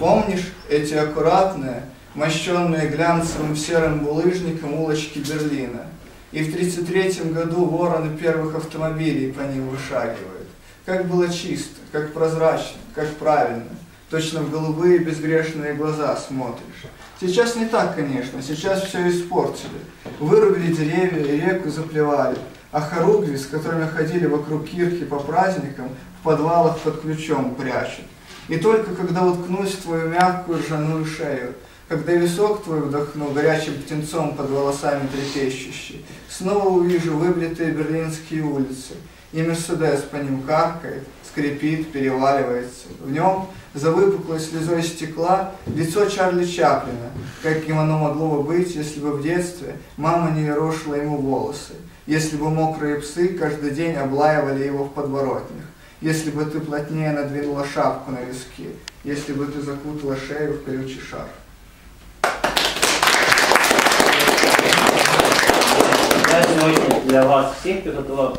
Помнишь эти аккуратные, мощенные глянцевым серым булыжником улочки Берлина? И в 1933 году вороны первых автомобилей по ним вышагивают. Как было чисто, как прозрачно, как правильно. Точно в голубые безгрешные глаза смотришь. Сейчас не так, конечно, сейчас все испортили. Вырубили деревья и реку заплевали. А хоругви, с которыми ходили вокруг кирхи по праздникам, в подвалах под ключом прячут. И только когда уткнусь в твою мягкую ржаную шею, когда висок твой вдохну горячим птенцом под волосами трепещущий, снова увижу выблитые берлинские улицы, и Мерседес по ним каркает, скрипит, переваливается. В нем, за выпуклой слезой стекла, лицо Чарли Чаплина, каким оно могло бы быть, если бы в детстве мама не ерошила ему волосы, если бы мокрые псы каждый день облаивали его в подворотнях, если бы ты плотнее надвинула шапку на виски, если бы ты закутала шею в колючий шар. Я сьогодні для вас всіх підготував